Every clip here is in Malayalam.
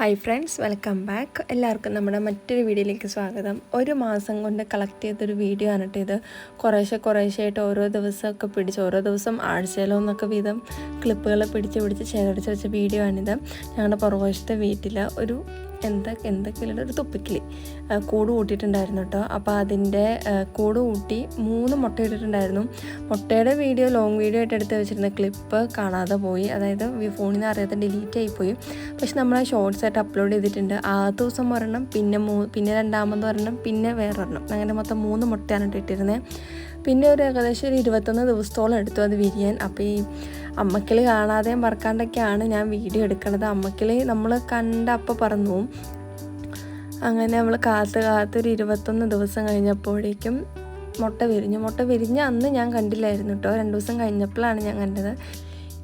ഹായ് ഫ്രണ്ട്സ് വെൽക്കം ബാക്ക് എല്ലാവർക്കും നമ്മുടെ മറ്റൊരു വീഡിയോയിലേക്ക് സ്വാഗതം. ഒരു മാസം കൊണ്ട് കളക്ട് ചെയ്തൊരു വീഡിയോ ആണ് കേട്ടോ ഇത് കുറേശ്ശെ കുറേശ്ശെയായിട്ട് ഓരോ ദിവസമൊക്കെ പിടിച്ച് ഓരോ ദിവസം ആഴ്ചയിലോ എന്നൊക്കെ വീതം ക്ലിപ്പുകൾ പിടിച്ച് പിടിച്ച് ശേഖരിച്ച് വെച്ച വീഡിയോ ആണിത്. ഞങ്ങളുടെ പുറകുവശത്തെ വീട്ടിൽ ഒരു എന്താ എന്തൊക്കെയുള്ള ഒരു തുപ്പിക്കിളി ആ, കൂട് കൂട്ടിയിട്ടുണ്ടായിരുന്നു കേട്ടോ അപ്പോൾ അതിന്റെ ആ, കൂട് കൂട്ടി മൂന്ന് മുട്ട ഇട്ടിട്ടുണ്ടായിരുന്നു. മുട്ടയുടെ വീഡിയോ ലോങ് വീഡിയോ ആയിട്ട് എടുത്ത് വെച്ചിരുന്ന ക്ലിപ്പ് കാണാതെ പോയി. അതായത് ഫോണിൽ നിന്ന് അറിയാതെ ഡിലീറ്റ് ആയിപ്പോയി പക്ഷെ നമ്മൾ ആ ഷോർട്സ് ആയിട്ട് അപ്ലോഡ് ചെയ്തിട്ടുണ്ട്. ആദ്യ ദിവസം ഒരെണ്ണം പിന്നെ മൂ പിന്നെ രണ്ടാമത് ഒരെണ്ണം പിന്നെ വേറൊരെണ്ണം. അങ്ങനെ മൊത്തം മൂന്ന് മുട്ടയാണ് ഇട്ടിരുന്നത് പിന്നെ ഒരു ഏകദേശം ഒരു ഇരുപത്തൊന്ന് ദിവസത്തോളം എടുത്തു അത് വിരിയാൻ. അപ്പോൾ ഈ അമ്മക്കിളി കാണാതെയും പറക്കാണ്ടൊക്കെയാണ് ഞാൻ വീഡിയോ എടുക്കണത്. അമ്മക്കിളി നമ്മൾ കണ്ട അപ്പം പറന്നു. അങ്ങനെ നമ്മൾ കാത്ത് കാത്ത് ഒരു ഇരുപത്തൊന്ന് ദിവസം കഴിഞ്ഞപ്പോഴേക്കും മുട്ട വിരിഞ്ഞു. മുട്ട വിരിഞ്ഞ അന്ന് ഞാൻ കണ്ടില്ലായിരുന്നു കേട്ടോ രണ്ട് ദിവസം കഴിഞ്ഞപ്പോഴാണ് ഞാൻ കണ്ടത്.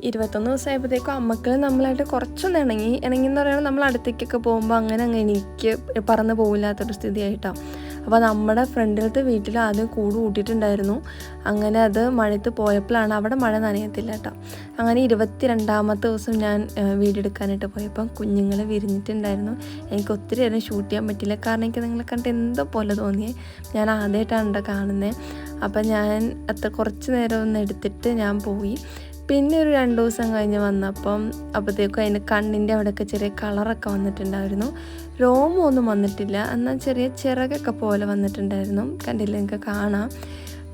ഇരുപത്തൊന്ന് ദിവസമായപ്പോഴത്തേക്കും അമ്മക്കൾ നമ്മളായിട്ട് കുറച്ചൊന്ന് ഇണങ്ങി. ഇണങ്ങി എന്ന് പറയുമ്പോൾ നമ്മൾ അടുത്തേക്കൊക്കെ പോകുമ്പോൾ അങ്ങനെ അങ്ങ് എനിക്ക് പറന്ന് പോകില്ലാത്തൊരു സ്ഥിതിയായിട്ടാണ് അപ്പോൾ നമ്മുടെ ഫ്രണ്ടിലത്തെ വീട്ടിൽ ആദ്യം കൂട് കൂട്ടിയിട്ടുണ്ടായിരുന്നു. അങ്ങനെ അത് മഴയത്ത് പോയപ്പോഴാണ് അവിടെ മഴ നനയത്തില്ല കേട്ടോ. അങ്ങനെ ഇരുപത്തി രണ്ടാമത്തെ ദിവസം ഞാൻ വീഡിയോ എടുക്കാനായിട്ട് പോയപ്പം കുഞ്ഞുങ്ങൾ വിരിഞ്ഞിട്ടുണ്ടായിരുന്നു. എനിക്ക് ഒത്തിരി നേരം ഷൂട്ട് ചെയ്യാൻ പറ്റില്ല. കാരണം എനിക്ക് നിങ്ങളെ കണ്ടിട്ട് എന്തോ പോലെ തോന്നിയേ. ഞാൻ ആദ്യമായിട്ടാണ് കാണുന്നത് അപ്പം ഞാൻ അത്ര കുറച്ച് നേരം ഒന്ന് എടുത്തിട്ട് ഞാൻ പോയി. പിന്നെ ഒരു രണ്ട് ദിവസം കഴിഞ്ഞ് വന്നപ്പം അപ്പോഴത്തേക്കും അതിന്റെ കണ്ണിന്റെ അവിടെയൊക്കെ ചെറിയ കളറൊക്കെ വന്നിട്ടുണ്ടായിരുന്നു. രോമമൊന്നും വന്നിട്ടില്ല. എന്നാൽ ചെറിയ ചിറകൊക്കെ പോലെ വന്നിട്ടുണ്ടായിരുന്നു. കണ്ടില്ല? നിങ്ങൾക്ക് കാണാം.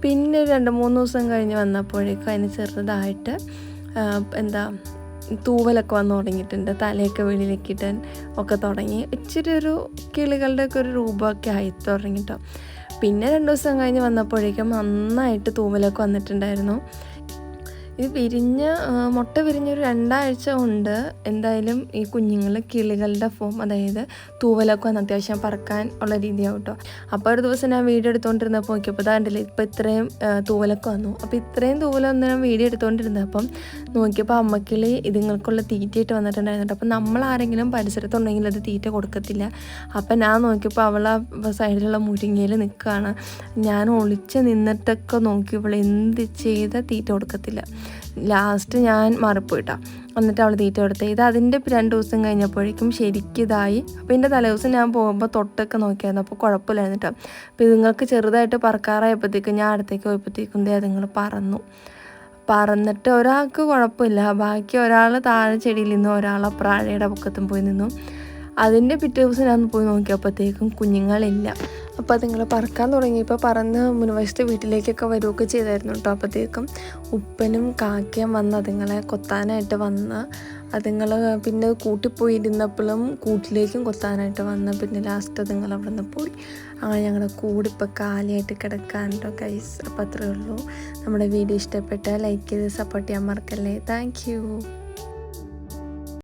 പിന്നെ രണ്ട് മൂന്ന് ദിവസം കഴിഞ്ഞ് വന്നപ്പോഴേക്കും അതിന് ചെറുതായിട്ട് എന്താ തൂവലൊക്കെ വന്ന് തുടങ്ങിയിട്ടുണ്ട്. തലയൊക്കെ വെളിയിലേക്ക് ഇടാൻ ഒക്കെ തുടങ്ങി. ഇച്ചിരി ഒരു കിളികളുടെയൊക്കെ ഒരു രൂപമൊക്കെ ആയി തുടങ്ങിട്ടോ പിന്നെ രണ്ട് ദിവസം കഴിഞ്ഞ് വന്നപ്പോഴേക്കും നന്നായിട്ട് തൂവലൊക്കെ വന്നിട്ടുണ്ടായിരുന്നു. ഇത് വിരിഞ്ഞ് മുട്ട വിരിഞ്ഞൊരു രണ്ടാഴ്ച കൊണ്ട് എന്തായാലും ഈ കുഞ്ഞുങ്ങൾ കിളികളുടെ ഫോം അതായത് തൂവലൊക്കെ വന്ന് അത്യാവശ്യം പറക്കാൻ ഉള്ള രീതിയാവും കേട്ടോ അപ്പോൾ ഒരു ദിവസം ഞാൻ വീഡിയോ എടുത്തുകൊണ്ടിരുന്നപ്പോൾ നോക്കിയപ്പോൾ അതാണ്ടില്ല ഇപ്പോൾ ഇത്രയും തൂവലൊക്കെ വന്നു. അപ്പോൾ ഇത്രയും തൂവലൊന്നും ഞാൻ വീഡിയോ എടുത്തുകൊണ്ടിരുന്നപ്പം നോക്കിയപ്പോൾ അമ്മക്കിളി ഇതുങ്ങൾക്കുള്ള തീറ്റയായിട്ട് വന്നിട്ടുണ്ടായിരുന്നു കേട്ടോ അപ്പോൾ നമ്മൾ ആരെങ്കിലും പരിസരത്തുണ്ടെങ്കിൽ അത് തീറ്റ കൊടുക്കത്തില്ല. അപ്പോൾ ഞാൻ നോക്കിയപ്പോൾ അവൾ സൈഡിലുള്ള മുരിങ്ങയിൽ നിൽക്കുകയാണ് ഞാൻ ഒളിച്ച് നിന്നിട്ടൊക്കെ നോക്കിയപ്പോൾ എന്ത് ചെയ്ത തീറ്റ കൊടുക്കത്തില്ല. ലാസ്റ്റ് ഞാൻ മാറിപ്പോയിട്ടാ. എന്നിട്ട് അവൾ തീറ്റ കൊടുത്തേ ഇത് അതിന്റെ രണ്ട് ദിവസം കഴിഞ്ഞപ്പോഴേക്കും ശരിക്കും ഇതായി. അപ്പോൾ ഇതിന്റെ തലേദിവസം ഞാൻ പോകുമ്പോൾ തൊട്ടൊക്കെ നോക്കിയായിരുന്നു. അപ്പോൾ കുഴപ്പമില്ലായിരുന്നു കേട്ടോ അപ്പോൾ ഇതുങ്ങൾക്ക് ചെറുതായിട്ട് പറക്കാറായപ്പോഴത്തേക്കും ഞാൻ അടുത്തേക്ക് പോയപ്പോഴത്തേക്കും ദേ അതുങ്ങൾ പറന്നു. പറന്നിട്ട് ഒരാൾക്ക് കുഴപ്പമില്ല. ബാക്കി ഒരാൾ താഴെ ചെടിയിൽ നിന്നു ഒരാൾ പ്രാഴയുടെ പൊക്കത്തും പോയി നിന്നു. അതിന്റെ പിറ്റേ ദിവസം ഞാൻ പോയി നോക്കിയപ്പോഴത്തേക്കും കുഞ്ഞുങ്ങളില്ല. അപ്പോൾ അതുങ്ങൾ പറക്കാൻ തുടങ്ങിയപ്പോൾ പറന്ന് മുൻവശത്തെ വീട്ടിലേക്കൊക്കെ വരികയൊക്കെ ചെയ്തായിരുന്നു കേട്ടോ. അപ്പോഴത്തേക്കും ഉപ്പനും കാക്കയും വന്ന് അതുങ്ങളെ കൊത്താനായിട്ട് വന്ന് അതുങ്ങൾ പിന്നെ കൂട്ടിപ്പോയി ഇരുന്നപ്പോഴും കൂട്ടിലേക്കും കൊത്താനായിട്ട് വന്ന് പിന്നെ ലാസ്റ്റ് അതുങ്ങൾ അവിടെ നിന്ന് പോയി. അങ്ങനെ ഞങ്ങളുടെ കൂടിപ്പോൾ കാലിയായിട്ട് കിടക്കാൻ കൈസ് അപ്പോൾ അത്രയേ ഉള്ളൂ. നമ്മുടെ വീഡിയോ ഇഷ്ടപ്പെട്ടാൽ ലൈക്ക് ചെയ്ത് സപ്പോർട്ട് ചെയ്യാൻ മറക്കല്ലേ? താങ്ക്